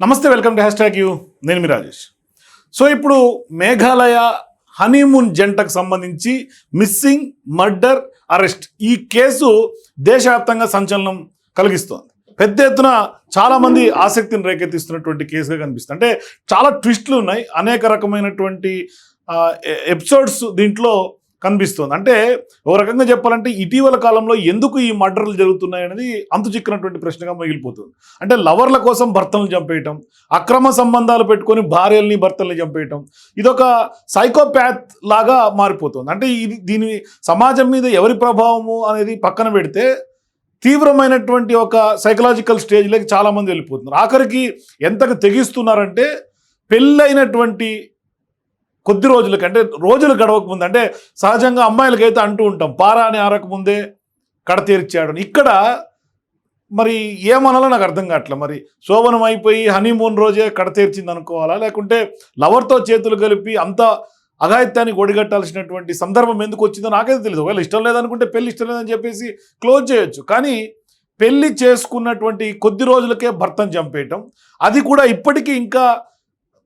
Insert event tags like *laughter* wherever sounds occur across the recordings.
నమస్తే welcome to hash tag U. నేను మీ రాజేష్. సో ఇప్పుడు మేఘాలయ హనీమూన్ జంటకు సంబంధించి మిస్సింగ్ మర్డర్ అరెస్ట్ ఈ కేసు దేశవ్యాప్తంగా సంచలనం కలిగిస్తోంది. పెద్ద ఎత్తున చాలామంది ఆసక్తిని రేకెత్తిస్తున్నటువంటి కేసుగా కనిపిస్తుంది. అంటే చాలా ట్విస్ట్లు ఉన్నాయి. అనేక రకమైనటువంటి ఎపిసోడ్స్ దీంట్లో కనిపిస్తుంది. అంటే ఒక రకంగా చెప్పాలంటే ఇటీవల కాలంలో ఎందుకు ఈ మర్డర్లు జరుగుతున్నాయి అనేది అంతు చిక్కినటువంటి ప్రశ్నగా మిగిలిపోతుంది. అంటే లవర్ల కోసం భర్తలను చంపేయటం అక్రమ సంబంధాలు పెట్టుకొని భార్యల్ని భర్తల్ని చంపేయటం ఇదొక సైకోప్యాత్ లాగా మారిపోతుంది. అంటే ఇది దీని సమాజం మీద ఎవరి ప్రభావము అనేది పక్కన పెడితే తీవ్రమైనటువంటి ఒక సైకలాజికల్ స్టేజ్లోకి చాలామంది వెళ్ళిపోతున్నారు. ఆఖరికి ఎంతకు తెగిస్తున్నారంటే పెళ్ళైనటువంటి కొద్ది రోజులకి అంటే రోజులు గడవక ముందు అంటే సహజంగా అమ్మాయిలకైతే అంటూ ఉంటాం పారా అని ఆరకముందే కడ తీర్చాడు ఇక్కడ మరి ఏమనాలో నాకు అర్థం కావట్లే. మరి శోభనం అయిపోయి హనీమూన్ రోజే కడ తీర్చింది అనుకోవాలా? లేకుంటే లవర్తో చేతులు కలిపి అంత అఘాయిత్యానికి ఒడిగట్టాల్సినటువంటి సందర్భం ఎందుకు వచ్చిందో నాకైతే తెలియదు ఒకవేళ ఇష్టం లేదనుకుంటే పెళ్ళి ఇష్టం లేదని చెప్పేసి క్లోజ్ చేయొచ్చు. కానీ పెళ్ళి చేసుకున్నటువంటి కొద్ది రోజులకే భర్తను చంపేయటం అది కూడా ఇప్పటికీ ఇంకా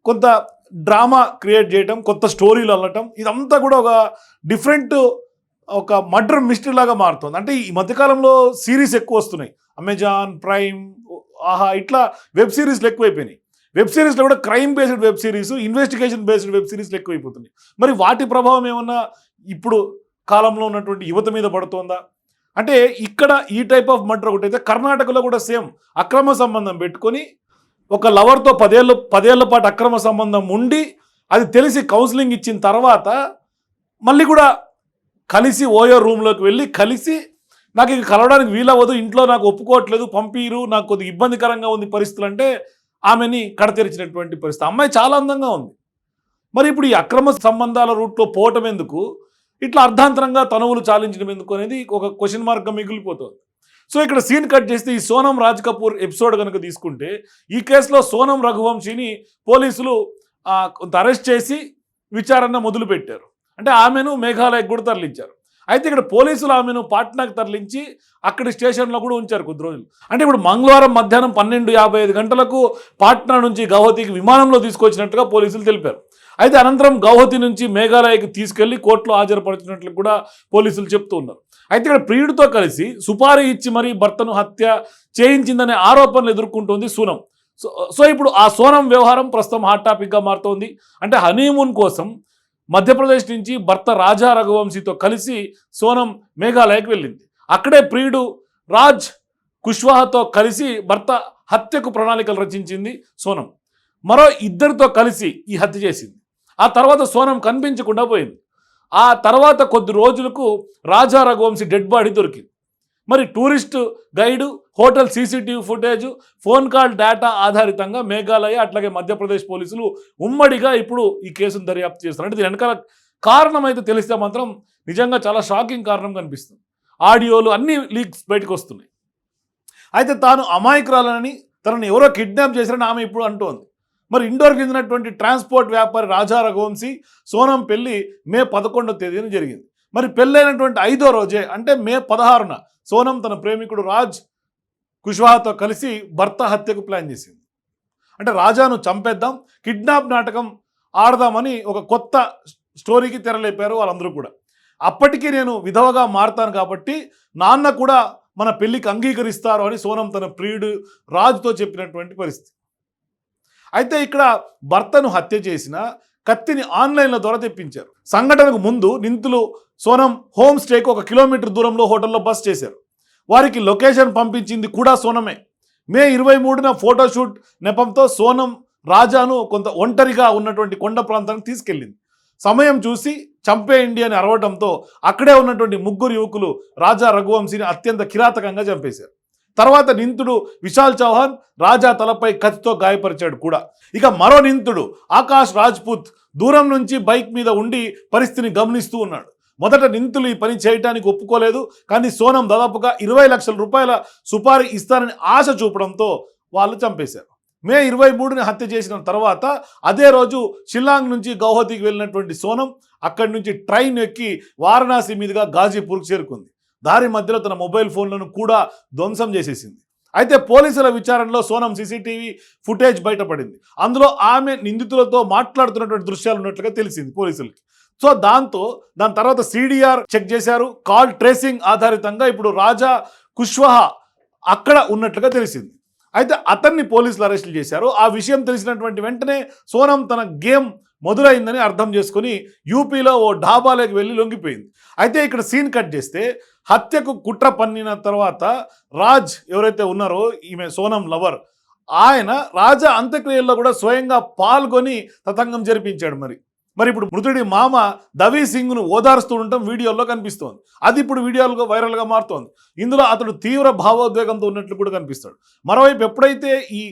కొంత డ్రామా క్రియేట్ చేయటం కొత్త స్టోరీలు అల్లటం ఇదంతా కూడా ఒక డిఫరెంట్ ఒక మర్డర్ మిస్టరీ లాగా మారుతుంది. అంటే ఈ మధ్యకాలంలో సిరీస్ ఎక్కువ వస్తున్నాయి. అమెజాన్ ప్రైమ్ ఆహా ఇట్లా వెబ్ సిరీస్లు ఎక్కువైపోయినాయి. వెబ్ సిరీస్లో కూడా crime based web series investigation based web సిరీస్లు ఎక్కువైపోతున్నాయి. మరి వాటి ప్రభావం ఏమన్నా ఇప్పుడు కాలంలో ఉన్నటువంటి యువత మీద పడుతోందా? అంటే ఇక్కడ ఈ టైప్ ఆఫ్ మర్డర్ ఒకటి అయితే కర్ణాటకలో కూడా సేమ్ అక్రమ సంబంధం పెట్టుకొని ఒక లవర్తో పదేళ్ళు పదేళ్ళ పాటు అక్రమ సంబంధం ఉండి అది తెలిసి కౌన్సిలింగ్ ఇచ్చిన తర్వాత మళ్ళీ కూడా కలిసి ఓయో రూమ్లోకి వెళ్ళి కలిసి నాకు ఇక కలవడానికి వీలవ్వదు ఇంట్లో నాకు ఒప్పుకోవట్లేదు పంపిరు నాకు కొద్దిగా ఇబ్బందికరంగా ఉంది పరిస్థితులు అంటే ఆమెని కడతెరిచినటువంటి పరిస్థితి. అమ్మాయి చాలా అందంగా ఉంది. మరి ఇప్పుడు ఈ అక్రమ సంబంధాల రూట్లో పోవటం ఎందుకు? ఇట్లా అర్ధాంతరంగా తనువులు చాలించడం ఎందుకు అనేది ఒక క్వశ్చన్ మార్క్గా మిగిలిపోతుంది. సో ఇక్కడ సీన్ కట్ చేస్తే ఈ సోనం రాజ్ కపూర్ ఎపిసోడ్ కనుక తీసుకుంటే ఈ కేసులో సోనం రఘువంశీని పోలీసులు కొంత అరెస్ట్ చేసి విచారణ మొదలుపెట్టారు. అంటే ఆమెను మేఘాలయకు కూడా తరలించారు. అయితే ఇక్కడ పోలీసులు ఆమెను పాట్నాకు తరలించి అక్కడి స్టేషన్లో కూడా ఉంచారు కొద్ది రోజులు. అంటే ఇప్పుడు మంగళవారం మధ్యాహ్నం పన్నెండు యాభై ఐదు గంటలకు పాట్నా నుంచి గౌహతికి విమానంలో తీసుకొచ్చినట్టుగా పోలీసులు తెలిపారు. అయితే అనంతరం గౌహతి నుంచి మేఘాలయకి తీసుకెళ్ళి కోర్టులో హాజరుపరిచినట్లు కూడా పోలీసులు చెప్తూ ఉన్నారు. అయితే ఇక్కడ ప్రియుడితో కలిసి సుపారీ ఇచ్చి మరీ భర్తను హత్య చేయించిందనే ఆరోపణలు ఎదుర్కొంటోంది సూనం. సో సో ఇప్పుడు ఆ సోనం వ్యవహారం ప్రస్తుతం హాట్ టాపిక్గా మారుతోంది. అంటే హనీమూన్ కోసం మధ్యప్రదేశ్ నుంచి భర్త రాజా రఘువంశీతో కలిసి సోనం మేఘాలయకు వెళ్ళింది. అక్కడే ప్రియుడు రాజ్ కుష్వాహతో కలిసి భర్త హత్యకు ప్రణాళికలు రచించింది సోనం. మరో ఇద్దరితో కలిసి ఈ హత్య చేసింది. ఆ తర్వాత సోనం కనిపించకుండా పోయింది. ఆ తర్వాత కొద్ది రోజులకు రాజా రఘువంశీ డెడ్ బాడీ దొరికింది. మరి tourist guide hotel CCTV footage phone call data ఆధారితంగా Meghalaya అట్లాగే మధ్యప్రదేశ్ పోలీసులు ఉమ్మడిగా ఇప్పుడు ఈ కేసును దర్యాప్తు చేస్తున్నారు. అంటే దీని వెనకాల కారణం అయితే తెలిస్తే మాత్రం నిజంగా చాలా షాకింగ్ కారణం కనిపిస్తుంది. ఆడియోలు అన్ని లీక్స్ బయటకు వస్తున్నాయి. అయితే తాను అమాయకురాలని తనని ఎవరో కిడ్నాప్ చేశారని ఆమె ఇప్పుడు అంటోంది. మరి ఇండోర్ చెందినటువంటి ట్రాన్స్పోర్ట్ వ్యాపారి రాజా రఘువంశీ సోనం పెళ్ళి మే పదకొండో తేదీన జరిగింది. మరి పెళ్ళైనటువంటి ఐదో రోజే అంటే మే పదహారున సోనం తన ప్రేమికుడు రాజ్ కుష్వాహాతో కలిసి భర్త హత్యకు ప్లాన్ చేసింది. అంటే రాజాను చంపేద్దాం కిడ్నాప్ నాటకం ఆడదామని ఒక కొత్త స్టోరీకి తెరలేపారు వాళ్ళందరూ కూడా. అప్పటికి నేను విధవగా మారుతాను కాబట్టి నాన్న కూడా మన పెళ్ళికి అంగీకరిస్తారు అని సోనం తన ప్రియుడు రాజుతో చెప్పినటువంటి పరిస్థితి. అయితే ఇక్కడ భర్తను హత్య చేసిన కత్తిని ఆన్లైన్ల ద్వారా తెప్పించారు. సంఘటనకు ముందు నిందితులు సోనం హోమ్ స్టేకి ఒక కిలోమీటర్ దూరంలో హోటల్లో బస్ చేశారు. వారికి లొకేషన్ పంపించింది కూడా సోనమే. మే ఇరవై మూడున ఫోటోషూట్ నెపంతో సోనం రాజాను కొంత ఒంటరిగా ఉన్నటువంటి కొండ ప్రాంతానికి తీసుకెళ్ళింది. సమయం చూసి చంపేయండి అని అరవటంతో అక్కడే ఉన్నటువంటి ముగ్గురు యువకులు రాజా రఘువంశీని అత్యంత కిరాతకంగా చంపేశారు. తర్వాత నింతుడు విశాల్ చౌహాన్ రాజా తలపై కత్తితో గాయపరిచాడు కూడా. ఇక మరో నింతుడు ఆకాష్ రాజ్పుత్ దూరం నుంచి బైక్ మీద ఉండి పరిస్థితిని గమనిస్తూ ఉన్నాడు. మొదట నింతులు ఈ పని చేయటానికి ఒప్పుకోలేదు కానీ సోనం దాదాపుగా ఇరవై లక్షల రూపాయల సుపారీ ఇస్తానని ఆశ చూపడంతో వాళ్ళు చంపేశారు. మే ఇరవై మూడుని హత్య చేసిన తర్వాత అదే రోజు షిల్లాంగ్ నుంచి గౌహతికి వెళ్ళినటువంటి సోనం అక్కడి నుంచి ట్రైన్ ఎక్కి వారణాసి మీదుగా గాజీపూర్కి చేరుకుంది. దారి మధ్యలో తన మొబైల్ ఫోన్లను కూడా ధ్వంసం చేసేసింది. అయితే పోలీసుల విచారణలో సోనం సీసీటీవీ ఫుటేజ్ బయటపడింది. అందులో ఆమె నిందితులతో మాట్లాడుతున్నటువంటి దృశ్యాలు ఉన్నట్లుగా తెలిసింది పోలీసులకి. సో దాంతో దాని తర్వాత సిడిఆర్ చెక్ చేశారు. కాల్ ట్రేసింగ్ ఆధారితంగా ఇప్పుడు రాజా కుష్వాహా అక్కడ ఉన్నట్లుగా తెలిసింది. అయితే అతన్ని పోలీసులు అరెస్టులు చేశారు. ఆ విషయం తెలిసినటువంటి వెంటనే సోనం తన గేమ్ మొదలైందని అర్థం చేసుకుని యూపీలో ఓ ఢాబాలోకి వెళ్ళి లొంగిపోయింది. అయితే ఇక్కడ సీన్ కట్ చేస్తే హత్యకు కుట్ర పన్నిన తర్వాత రాజ్ ఎవరైతే ఉన్నారో ఈమె సోనం లవర్ ఆయన రాజా అంత్యక్రియల్లో కూడా స్వయంగా పాల్గొని తతంగం జరిపించాడు మరి. మరి ఇప్పుడు మృతుడి మామ దవీ సింగ్ను ఓదారుస్తూ ఉండటం వీడియోలో కనిపిస్తోంది. అది ఇప్పుడు వీడియోలుగా వైరల్గా మారుతోంది. ఇందులో అతడు తీవ్ర భావోద్వేగంతో ఉన్నట్లు కూడా కనిపిస్తాడు. మరోవైపు ఎప్పుడైతే ఈ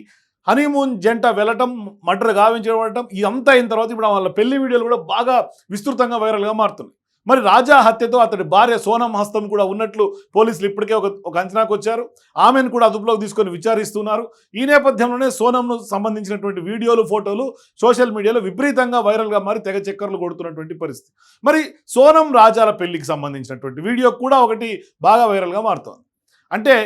హనీమూన్ జంట వెళ్ళటం మటర్ గావించబడటం ఇదంతా అయిన తర్వాత ఇప్పుడు వాళ్ళ పెళ్ళి వీడియోలు కూడా బాగా విస్తృతంగా వైరల్గా మారుతున్నాయి. మరి రాజా హత్యతో అతడి భార్య సోనం హస్తం కూడా ఉన్నట్లు పోలీసులు ఇప్పటికే ఒక ఒక అంచనాకు వచ్చారు. ఆమెను కూడా అదుపులోకి తీసుకొని విచారిస్తున్నారు. ఈ నేపథ్యంలోనే సోనంను సంబంధించినటువంటి వీడియోలు ఫోటోలు సోషల్ మీడియాలో విపరీతంగా వైరల్గా మారి తెగ చక్కర్లు కొడుతున్నటువంటి పరిస్థితి. మరి సోనం రాజాల పెళ్ళికి సంబంధించినటువంటి వీడియో కూడా ఒకటి బాగా వైరల్గా మారుతోంది. అంటే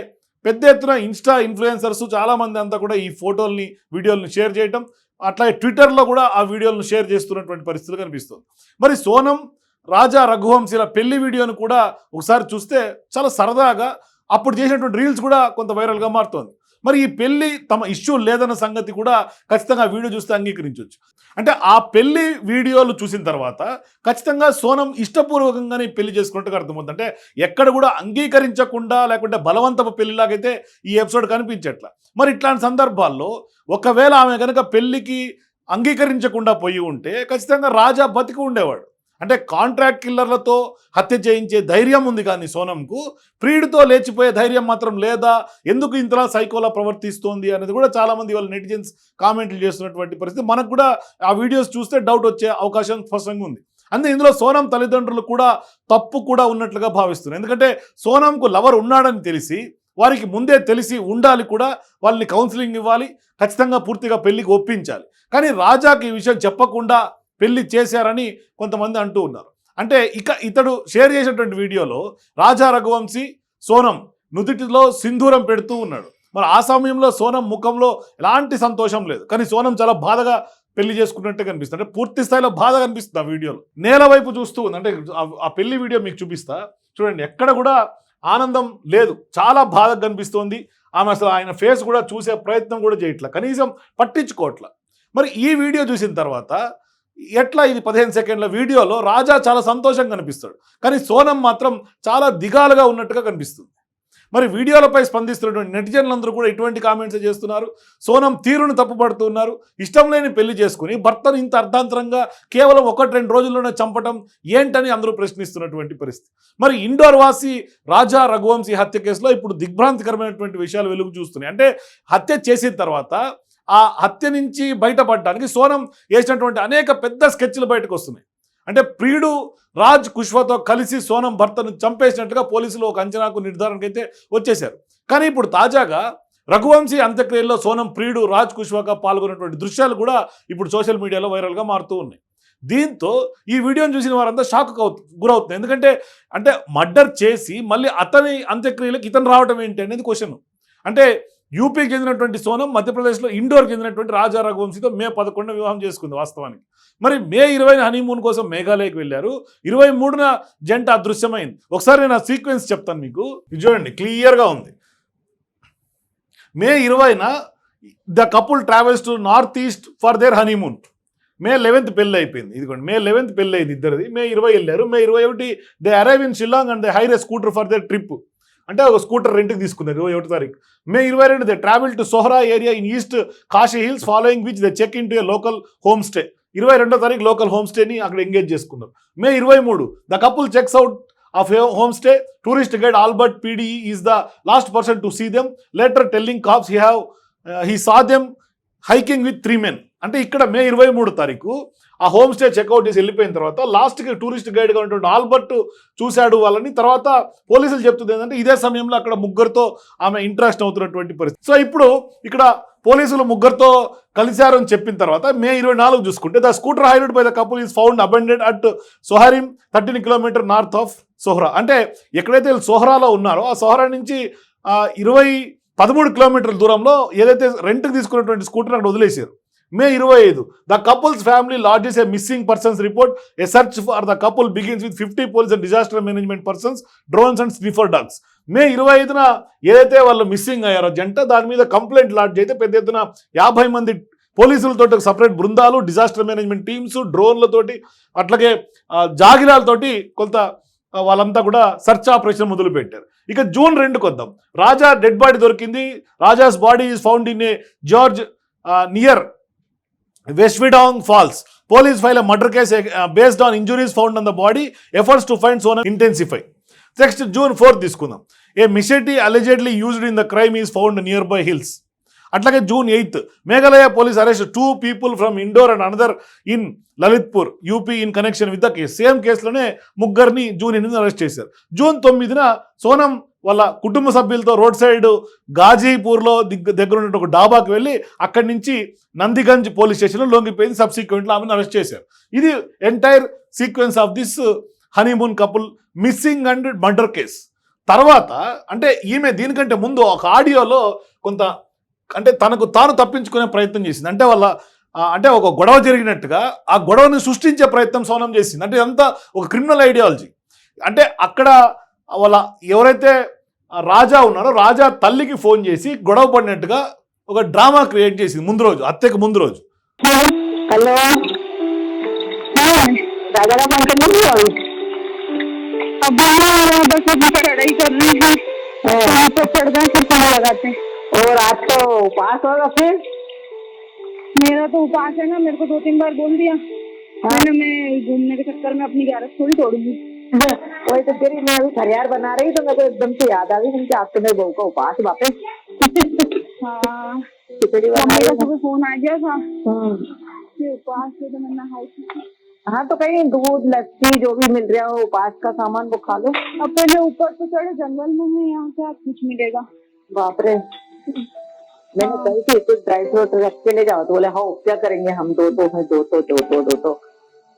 పెద్ద ఎత్తున ఇన్స్టా ఇన్ఫ్లుయెన్సర్స్ చాలామంది అంతా కూడా ఈ ఫోటోల్ని వీడియోలను షేర్ చేయటం అట్లాగే ట్విట్టర్లో కూడా ఆ వీడియోలను షేర్ చేస్తున్నటువంటి పరిస్థితులు కనిపిస్తుంది. మరి సోనం రాజా రఘువంశీల పెళ్ళి వీడియోను కూడా ఒకసారి చూస్తే చాలా సరదాగా అప్పుడు చేసినటువంటి రీల్స్ కూడా కొంత వైరల్గా మారుతోంది. మరి ఈ పెళ్ళి తమ ఇష్యూ లేదన్న సంగతి కూడా ఖచ్చితంగా వీడియో చూస్తే అంగీకరించవచ్చు అంటే ఆ పెళ్ళి వీడియోలు చూసిన తర్వాత ఖచ్చితంగా సోనం ఇష్టపూర్వకంగానే పెళ్ళి చేసుకున్నట్టుగా అర్థమవుతుంది. అంటే ఎక్కడ కూడా అంగీకరించకుండా లేకుంటే బలవంతపు పెళ్ళిలాగైతే ఈ ఎపిసోడ్ కనిపించట్ల. మరి ఇట్లాంటి సందర్భాల్లో ఒకవేళ ఆమె కనుక పెళ్ళికి అంగీకరించకుండా పోయి ఉంటే ఖచ్చితంగా రాజా బతికి ఉండేవాడు. అంటే కాంట్రాక్ట్ కిల్లర్లతో హత్య చేయించే ధైర్యం ఉంది కానీ సోనంకు. ప్రియుడితో లేచిపోయే ధైర్యం మాత్రం లేదా? ఎందుకు ఇంతలా సైకోలా ప్రవర్తిస్తోంది అనేది కూడా చాలామంది వాళ్ళ నెటిజన్స్ కామెంట్లు చేస్తున్నటువంటి పరిస్థితి. మనకు కూడా ఆ వీడియోస్ చూస్తే డౌట్ వచ్చే అవకాశం స్పష్టంగా ఉంది. అందుకే ఇందులో సోనం తల్లిదండ్రులు కూడా తప్పు కూడా ఉన్నట్లుగా భావిస్తున్నారు. ఎందుకంటే సోనంకు లవర్ ఉన్నాడని తెలిసి వారికి ముందే తెలిసి ఉండాలి కూడా వాళ్ళని కౌన్సిలింగ్ ఇవ్వాలి ఖచ్చితంగా పూర్తిగా పెళ్ళికి ఒప్పించాలి. కానీ రాజాకి ఈ విషయం చెప్పకుండా పెళ్ళి చేశారని కొంతమంది అంటూ ఉన్నారు. అంటే ఇక ఇతడు షేర్ చేసినటువంటి వీడియోలో రాజా రఘువంశీ సోనం నుదుటిలో సింధూరం పెడుతూ ఉన్నాడు. మరి ఆ సమయంలో సోనం ముఖంలో ఎలాంటి సంతోషం లేదు. కానీ సోనం చాలా బాధగా పెళ్ళి చేసుకున్నట్టే కనిపిస్తుంది. అంటే పూర్తి స్థాయిలో బాధ కనిపిస్తుంది ఆ వీడియోలో. నేల వైపు చూస్తూ ఉంది. అంటే ఆ- పెళ్ళి వీడియో మీకు చూపిస్తా. చూడండి ఎక్కడ కూడా ఆనందం లేదు. చాలా బాధ కనిపిస్తోంది. ఆమె అసలు ఆయన ఫేస్ కూడా చూసే ప్రయత్నం కూడా చేయట్లా. కనీసం పట్టించుకోవట్లా. మరి ఈ వీడియో చూసిన తర్వాత ఎట్లా ఇది పదిహేను సెకండ్ల వీడియోలో రాజా చాలా సంతోషంగా కనిపిస్తాడు. కానీ సోనం మాత్రం చాలా దిగాలుగా ఉన్నట్టుగా కనిపిస్తుంది. మరి వీడియోలపై స్పందిస్తున్నటువంటి నెటిజన్లందరూ కూడా ఇటువంటి కామెంట్స్ చేస్తున్నారు. సోనం తీరును తప్పుపడుతున్నారు ఇష్టం లేని పెళ్ళి చేసుకుని భర్తను ఇంత అర్థాంతరంగా కేవలం ఒకటి రెండు రోజుల్లోనే చంపటం ఏంటని అందరూ ప్రశ్నిస్తున్నటువంటి పరిస్థితి. మరి ఇండోర్ వాసి రాజా రఘువంశీ హత్య కేసులో ఇప్పుడు దిగ్భ్రాంతికరమైనటువంటి విషయాలు వెలుగు చూస్తున్నాయి. అంటే హత్య చేసిన తర్వాత ఆ హత్య నుంచి బయటపడడానికి సోనం వేసినటువంటి అనేక పెద్ద స్కెచ్లు బయటకు వస్తున్నాయి. అంటే ప్రియుడు రాజ్ కుష్వాతో కలిసి సోనం భర్తను చంపేసినట్టుగా పోలీసులు ఒక అంచనాకు నిర్ధారణకైతే వచ్చేశారు. కానీ ఇప్పుడు తాజాగా రఘువంశీ అంత్యక్రియల్లో సోనం ప్రియుడు రాజ్ కుష్వాగా పాల్గొన్నటువంటి దృశ్యాలు కూడా ఇప్పుడు సోషల్ మీడియాలో వైరల్గా మారుతూ ఉన్నాయి. దీంతో ఈ వీడియోని చూసిన వారంతా షాక్ గురవుతుంది ఎందుకంటే అంటే మర్డర్ చేసి మళ్ళీ అతని అంత్యక్రియలకు ఇతను రావడం ఏంటి అనేది క్వశ్చన్. అంటే యూపీకి చెందినటువంటి సోనం మధ్యప్రదేశ్లో ఇండోర్కి చెందినటువంటి రాజా రఘువంశీతో మే పదకొండున వివాహం చేసుకుంది వాస్తవానికి. మరి మే ఇరవైన హనీమూన్ కోసం మేఘాలయకి వెళ్ళారు. ఇరవై మూడున జంట అదృశ్యమైంది. ఒకసారి నేను ఆ సీక్వెన్స్ చెప్తాను మీకు. చూడండి క్లియర్గా ఉంది. మే ఇరవైన the couple travels to north east for their honeymoon May eleventh పెళ్ళి అయిపోయింది. ఇదిగోండి మే లెవెన్త్ పెళ్ళి అయింది ఇద్దరిది. మే ఇరవై వెళ్ళారు. మే ఇరవై ఒకటి they arrive in Shillong and they hire scooter for their trip అంటే ఒక స్కూటర్ రెంట్కి తీసుకున్నారు. ఇరవై ఒకటి తారీఖు. మే ఇరవై రెండు the travel to Sohra area in east Khasi hills following which the check in to a local home stay ఇరవై రెండో తారీఖు లోకల్ హోమ్ స్టేని అక్కడ ఎంగేజ్ చేసుకున్నారు. మే ఇరవై మూడు the couple checks out of home stay tourist guide Albert Pde is the last person to see them later telling cops he have he saw them hiking with three men అంటే ఇక్కడ May ఇరవై మూడు తారీఖు ఆ home stay checkout చేసి వెళ్ళిపోయిన తర్వాత లాస్ట్కి టూరిస్ట్ గైడ్గా ఉన్నటువంటి ఆల్బర్ట్ చూశాడు వాళ్ళని. తర్వాత పోలీసులు చెప్తుంది ఏంటంటే ఇదే సమయంలో అక్కడ ముగ్గురితో ఆమె ఇంట్రెస్ట్ అవుతున్నటువంటి పరిస్థితి. సో ఇప్పుడు ఇక్కడ పోలీసులు ముగ్గురితో కలిశారు అని చెప్పిన తర్వాత మే ఇరవై నాలుగు చూసుకుంటే the scooter highlight by the couple is found abandoned at Sohrarim thirteen kilometer north of Sohra. అంటే ఎక్కడైతే వీళ్ళు సోహరాలో ఉన్నారో ఆ సోహరా నుంచి ఇరవై పదమూడు కిలోమీటర్ల దూరంలో ఏదైతే రెంట్కి తీసుకున్నటువంటి స్కూటర్ అక్కడ వదిలేశారు. మే ఇరవై ఐదు. The couple's family lodges a missing persons report a search for the couple begins with fifty police and disaster management persons drones and sniffer dogs May ఇరవై ఐదున ఏదైతే వాళ్ళు మిస్సింగ్ అయ్యారో జంట దాని మీద కంప్లైంట్ లాడ్జ్ అయితే పెద్ద ఎత్తున యాభై మంది పోలీసులతో సపరేట్ బృందాలు డిజాస్టర్ మేనేజ్మెంట్ టీమ్స్ డ్రోన్లతోటి అట్లాగే జాగిరాలతోటి కొంత వాళ్ళంతా కూడా సర్చ్ ఆపరేషన్ మొదలుపెట్టారు. ఇక జూన్ రెండుకి వద్దాం రాజా డెడ్ బాడీ దొరికింది. Raja's body is found in a gorge near Weisawdong falls police file murder case based on injuries found on the body efforts to find Sonam intensify next June fourth తీసుకుందాం. A machete allegedly used in the crime is found nearby hills అట్లాగే June eighth Meghalaya police arrest two people from Indore and another in Lalitpur UP in connection with the case same కేసులోనే ముగ్గురిని June ఎనిమిదిన arrest చేశారు. June తొమ్మిదిన సోనం వాళ్ళ కుటుంబ సభ్యులతో road side గాజీపూర్లో దిగ్ దగ్గర ఉన్న ఒక డాబాకి వెళ్ళి అక్కడి నుంచి నందిగంజ్ పోలీస్ స్టేషన్లో లొంగిపోయింది. సబ్సిక్వెంట్లో ఆమెను అరెస్ట్ చేశారు. ఇది entire sequence of this honeymoon couple missing and murder case తర్వాత అంటే ఈమె దీనికంటే ముందు ఒక ఆడియోలో కొంత అంటే తనకు తాను తప్పించుకునే ప్రయత్నం చేసింది అంటే వాళ్ళ ఆ, అంటే ఒక గొడవ జరిగినట్టుగా ఆ గొడవని సృష్టించే ప్రయత్నం సోనం చేసింది అంటే ఇదంతా ఒక క్రిమినల్ ఐడియాలజీ అంటే అక్కడ వాళ్ళ ఎవరైతే ఆ రాజా ఉన్నారో రాజా తల్లికి ఫోన్ చేసి గొడవ పడినట్టుగా ఒక డ్రామా క్రియేట్ చేసింది ముందు రోజు హత్యకు ముందు రోజు हेलो हाँ राजा राम अंकल नहीं हो अब बोलो बस अभी चढ़ाई कर रही है वहाँ पे चढ़ गए फिर पानी लगाते हैं और आज तो पास होगा फिर? मेरा तो उपास है ना मेरे को दो तीन बार बोल दिया। मैंने मैं घूमने के चक्कर में अपनी ग्यारह थोड़ी तोड़ूँगी। *laughs* वही तो फिर मैं अभी खरियार बना रही तो मेरे को एकदम से याद आ गई कि आज तो मेरे बहू का उपास *laughs* है। वापस हाँ। हूँ। सुबह फ़ोन आ गया था। हम्म। उपास है तो मैं नहाई थी। हाँ तो कहीं दूध लस्सी जो भी मिल रहा हो उपास का सामान वो खा लो। अब पहले ऊपर तो चढ़े जंगल में है यहाँ से आप कुछ मिलेगा। बाप रे। मैंने कही थी कुछ ड्राई फ्रूट रख के ले जाओ। तो बोले हाँ क्या करेंगे हम? दो दो है दो तो दो तो दो तो।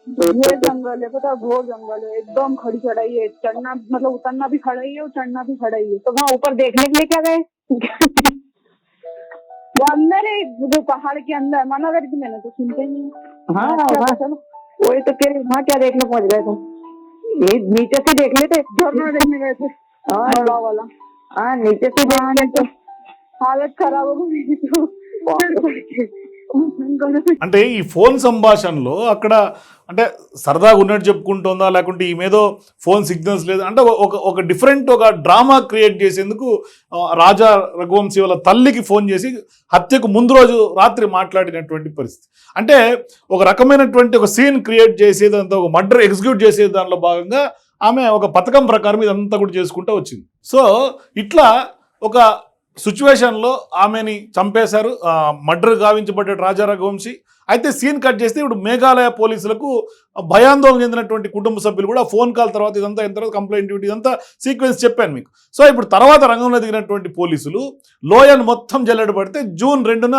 दो ये तो जंगल है पता घोर जंगल है। एकदम खड़ी चढ़ाई है। चढ़ना मतलब उतरना भी खड़ा ही है और चढ़ना भी खड़ा ही है। तो वहाँ ऊपर देखने के लिए क्या गए? *laughs* वो अंदर है जो पहाड़ के अंदर। मना करी थी मैंने तो सुनते ही नहीं। हाँ चलो वही तो कह रही वहाँ क्या देखने पहुँच गए तुम? ये नीचे से देख लेते झरना देखने गए थे। हाँ। वाला। हाँ नीचे से हाँ, तो हालत खराब हो गई मेरी तो फिर पड़ के गले पे అంటే ఈ ఫోన్ సంభాషణలో అక్కడ అంటే సరదాగా ఉన్నట్టు చెప్పుకుంటుందా లేకుంటే ఈ మీదో ఫోన్ సిగ్నల్స్ లేదు అంటే ఒక ఒక డిఫరెంట్ ఒక డ్రామా క్రియేట్ చేసేందుకు ఆ, రాజా రఘువంశీ వాళ్ళ తల్లికి ఫోన్ చేసి హత్యకు ముందు రోజు రాత్రి మాట్లాడినటువంటి పరిస్థితి అంటే ఒక రకమైనటువంటి ఒక సీన్ క్రియేట్ చేసేది అంతా ఒక మర్డర్ ఎగ్జిక్యూట్ చేసే దానిలో భాగంగా ఆమె ఒక పథకం ప్రకారం ఇదంతా కూడా చేసుకుంటూ వచ్చింది సో ఇట్లా ఒక సిచ్యువేషన్లో ఆమెని చంపేశారు. మర్డర్ గావించబడ్డాడు రాజా రఘువంశీ అయితే సీన్ కట్ చేస్తే ఇప్పుడు మేఘాలయ పోలీసులకు భయాందోళన చెందినటువంటి కుటుంబ సభ్యులు కూడా ఫోన్ కాల్ తర్వాత ఇదంతా అయిన తర్వాత కంప్లైంట్ డ్యూటీ ఇదంతా సీక్వెన్స్ చెప్పాను మీకు. సో ఇప్పుడు తర్వాత రంగంలో దిగినటువంటి పోలీసులు లోయను మొత్తం జల్లెడ పడితే జూన్ రెండున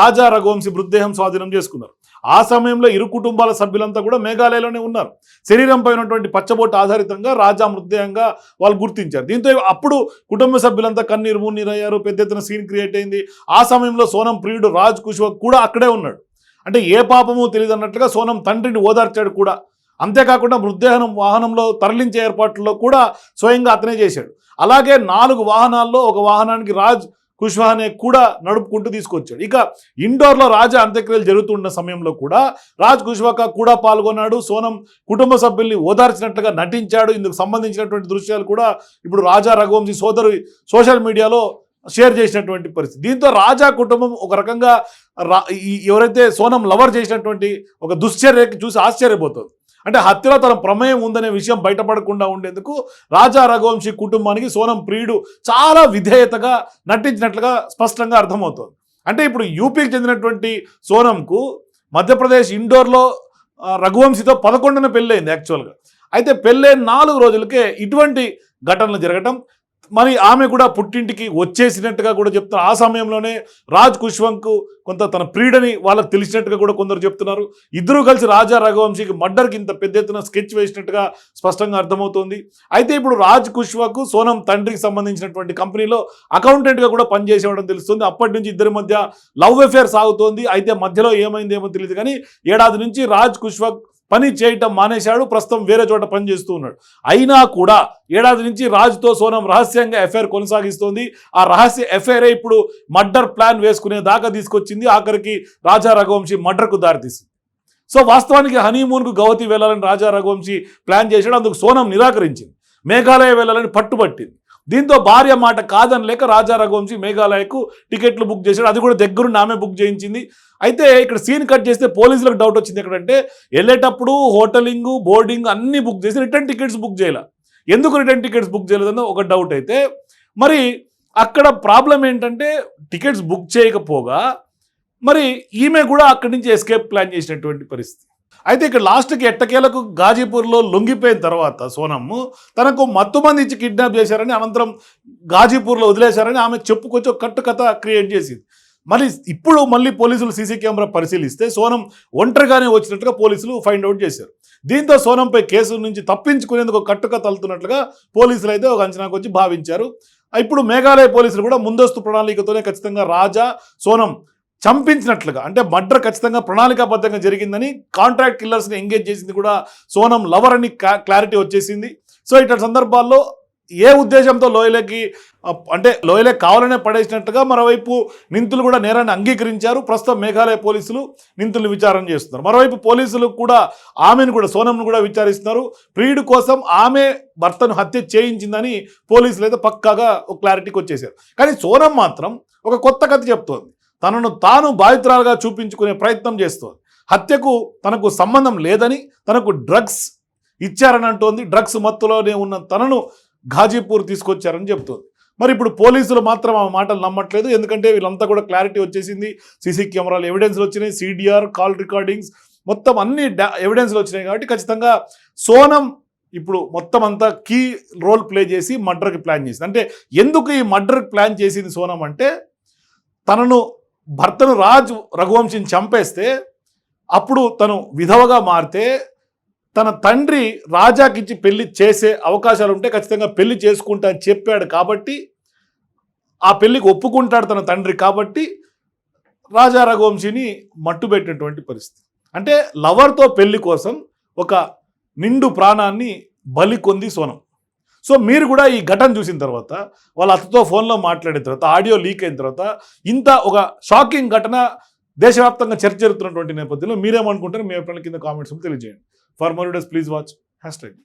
రాజా రఘువంశీ మృతదేహం స్వాధీనం చేసుకున్నారు. ఆ సమయంలో ఇరు కుటుంబాల సభ్యులంతా కూడా మేఘాలయలోనే ఉన్నారు. శరీరంపై ఉన్నటువంటి పచ్చబొట్టు ఆధారితంగా రాజా మృతదేహంగా వాళ్ళు గుర్తించారు. దీంతో అప్పుడు కుటుంబ సభ్యులంతా కన్నీరు మున్నీరు అయ్యారు పెద్ద ఎత్తున సీన్ క్రియేట్ అయింది. ఆ సమయంలో సోనం ప్రియుడు రాజ్ కుష్వా కూడా అక్కడే ఉన్నాడు. అంటే ఏ పాపము తెలియదు అన్నట్లుగా సోనం తండ్రిని ఓదార్చాడు కూడా. అంతేకాకుండా మృతదేహం వాహనంలో తరలించే ఏర్పాట్లలో కూడా స్వయంగా అతనే చేశాడు. అలాగే నాలుగు వాహనాల్లో ఒక వాహనానికి రాజ్ కుష్వాహనే కూడా నడుపుకుంటూ తీసుకొచ్చాడు. ఇక ఇండోర్లో రాజా అంత్యక్రియలు జరుగుతున్న సమయంలో కూడా రాజ్ కుష్వాకా కూడా పాల్గొన్నాడు. సోనం కుటుంబ సభ్యుల్ని ఓదార్చినట్లుగా నటించాడు. ఇందుకు సంబంధించినటువంటి దృశ్యాలు కూడా ఇప్పుడు రాజా రఘువంశీ సోదరు సోషల్ మీడియాలో షేర్ చేసినటువంటి పరిస్థితి. దీంతో రాజా కుటుంబం ఒక రకంగా రా- ఎవరైతే సోనం లవర్ చేసినటువంటి ఒక దుశ్చర్యకి చూసి ఆశ్చర్యపోతుంది. అంటే హత్యలో తన ప్రమేయం ఉందనే విషయం బయటపడకుండా ఉండేందుకు రాజా రఘువంశీ కుటుంబానికి సోనం ప్రియుడు చాలా విధేయతగా నటించినట్లుగా స్పష్టంగా అర్థమవుతుంది. అంటే ఇప్పుడు యూపీకి చెందినటువంటి సోనంకు మధ్యప్రదేశ్ ఇండోర్లో రఘువంశీతో పదకొండున పెళ్ళయింది యాక్చువల్గా అయితే పెళ్ళైన నాలుగు రోజులకే ఇటువంటి ఘటనలు జరగటం మరి ఆమె కూడా పుట్టింటికి వచ్చేసినట్టుగా కూడా చెప్తున్నారు. ఆ సమయంలోనే రాజ్ కుష్వంకు కొంత తన ప్రీడని వాళ్ళకి తెలిసినట్టుగా కూడా కొందరు చెప్తున్నారు. ఇద్దరు కలిసి రాజా రఘువంశీకి మర్డర్కి ఇంత పెద్ద ఎత్తున స్కెచ్ వేసినట్టుగా స్పష్టంగా అర్థమవుతోంది. అయితే ఇప్పుడు రాజ్ కుష్వాకు సోనం తండ్రికి సంబంధించినటువంటి కంపెనీలో అకౌంటెంట్గా కూడా పనిచేసేవడం తెలుస్తుంది. అప్పటి నుంచి ఇద్దరి మధ్య లవ్ అఫేర్ సాగుతోంది. అయితే మధ్యలో ఏమైందేమో తెలియదు కానీ ఏడాది నుంచి రాజ్ కుష్వాక్ పని చేయటం మానేశాడు ప్రస్తుతం వేరే చోట పని చేస్తూ ఉన్నాడు. అయినా కూడా ఏడాది నుంచి రాజుతో సోనం రహస్యంగా ఎఫ్ఐఆర్ కొనసాగిస్తోంది. ఆ రహస్య ఎఫ్ఐఆర్ ఇప్పుడు మర్డర్ ప్లాన్ వేసుకునే దాకా తీసుకొచ్చింది. ఆఖరికి రాజా రఘువంశీ మర్డర్కు దారితీసింది. సో వాస్తవానికి హనీమూన్కు గౌతి వెళ్ళాలని రాజా రఘువంశీ ప్లాన్ చేశాడు. అందుకు సోనం నిరాకరించింది. మేఘాలయ వెళ్ళాలని పట్టుబట్టింది. దీంతో భార్య మాట కాదని లేక రాజా రఘువంశీ మేఘాలయకు టికెట్లు బుక్ చేశాడు. అది కూడా దగ్గరుండి ఆమె బుక్ చేయించింది. అయితే ఇక్కడ సీన్ కట్ చేస్తే పోలీసులకు డౌట్ వచ్చింది. ఎక్కడంటే వెళ్ళేటప్పుడు హోటలింగ్ బోర్డింగ్ అన్నీ బుక్ చేసి రిటర్న్ టికెట్స్ బుక్ చేయాల. ఎందుకు రిటర్న్ టికెట్స్ బుక్ చేయలేదన్న ఒక డౌట్ అయితే మరి అక్కడ ప్రాబ్లం ఏంటంటే టికెట్స్ బుక్ చేయకపోగా మరి ఈమె కూడా అక్కడి నుంచి ఎస్కేప్ ప్లాన్ చేసినటువంటి పరిస్థితి. అయితే ఇక్కడ లాస్ట్కి ఎట్టకేలకు గాజీపూర్లో లొంగిపోయిన తర్వాత సోనమ్ము తనకు మత్తు మంది ఇచ్చి కిడ్నాప్ చేశారని అనంతరం గాజీపూర్లో వదిలేశారని ఆమె చెప్పుకొచ్చి ఒక కట్టు కథ క్రియేట్ చేసింది. మళ్ళీ ఇప్పుడు మళ్ళీ పోలీసులు సీసీ కెమెరా పరిశీలిస్తే సోనం ఒంటరిగానే వచ్చినట్టుగా పోలీసులు ఫైండ్ అవుట్ చేశారు. దీంతో సోనంపై కేసు నుంచి తప్పించుకునేందుకు కట్టుక తలుతున్నట్లుగా పోలీసులు అయితే ఒక అంచనాకు వచ్చి భావించారు. ఇప్పుడు మేఘాలయ పోలీసులు కూడా ముందస్తు ప్రణాళికతోనే ఖచ్చితంగా రాజా సోనం చంపించినట్లుగా. అంటే మర్డర్ ఖచ్చితంగా ప్రణాళికాబద్ధంగా జరిగిందని కాంట్రాక్ట్ కిల్లర్స్ని ఎంగేజ్ చేసింది కూడా సోనం లవర్ అని క్లారిటీ వచ్చేసింది. సో ఇట్లాంటి సందర్భాల్లో ఏ ఉద్దేశంతో లోయలకి అంటే లోయలే కావాలనే పడేసినట్టుగా మరోవైపు నింతులు కూడా నేరాన్ని అంగీకరించారు. ప్రస్తుతం మేఘాలయ పోలీసులు నిందితులు విచారణ చేస్తున్నారు. మరోవైపు పోలీసులు కూడా ఆమెను కూడా సోనంను కూడా విచారిస్తున్నారు. ప్రియుడు కోసం ఆమె భర్తను హత్య చేయించిందని పోలీసులు అయితే పక్కాగా ఒక క్లారిటీకి వచ్చేసారు. కానీ సోనం మాత్రం ఒక కొత్త కథ చెప్తోంది. తనను తాను బాధితురాలుగా చూపించుకునే ప్రయత్నం చేస్తోంది. హత్యకు తనకు సంబంధం లేదని తనకు డ్రగ్స్ ఇచ్చారని అంటోంది. డ్రగ్స్ మత్తులోనే ఉన్న తనను ఘాజీపూర్ తీసుకొచ్చారని చెబుతోంది. మరి ఇప్పుడు పోలీసులు మాత్రం ఆ మాటలు నమ్మట్లేదు. ఎందుకంటే వీళ్ళంతా కూడా క్లారిటీ వచ్చేసింది. సీసీ కెమెరాలు ఎవిడెన్స్లు వచ్చినాయి. సిడిఆర్ కాల్ రికార్డింగ్స్ మొత్తం అన్ని ఎవిడెన్స్లు వచ్చినాయి కాబట్టి ఖచ్చితంగా సోనం ఇప్పుడు మొత్తం అంతా కీ రోల్ ప్లే చేసి మర్డర్కి ప్లాన్ చేసింది. అంటే ఎందుకు ఈ మర్డర్కి ప్లాన్ చేసింది సోనం అంటే తనను భర్తను రాజు రఘువంశిని చంపేస్తే అప్పుడు తను విధవగా మారితే తన తండ్రి రాజాకిచ్చి పెళ్ళి చేసే అవకాశాలు ఉంటే ఖచ్చితంగా పెళ్ళి చేసుకుంటా అని చెప్పాడు కాబట్టి ఆ పెళ్ళికి ఒప్పుకుంటాడు తన తండ్రి కాబట్టి రాజా రఘువంశిని మట్టుబెట్టినటువంటి పరిస్థితి. అంటే లవర్తో పెళ్ళి కోసం ఒక నిండు ప్రాణాన్ని బలి కొంది సోనం. సో మీరు కూడా ఈ ఘటన చూసిన తర్వాత వాళ్ళ అత్తతో ఫోన్లో మాట్లాడిన తర్వాత ఆడియో లీక్ అయిన తర్వాత ఇంత ఒక షాకింగ్ ఘటన దేశవ్యాప్తంగా చర్చ జరుగుతున్నటువంటి నేపథ్యంలో మీరేమనుకుంటారు మీ అభిప్రాయాల కింద కామెంట్స్ తెలియజేయండి. For more days please watch hashtag.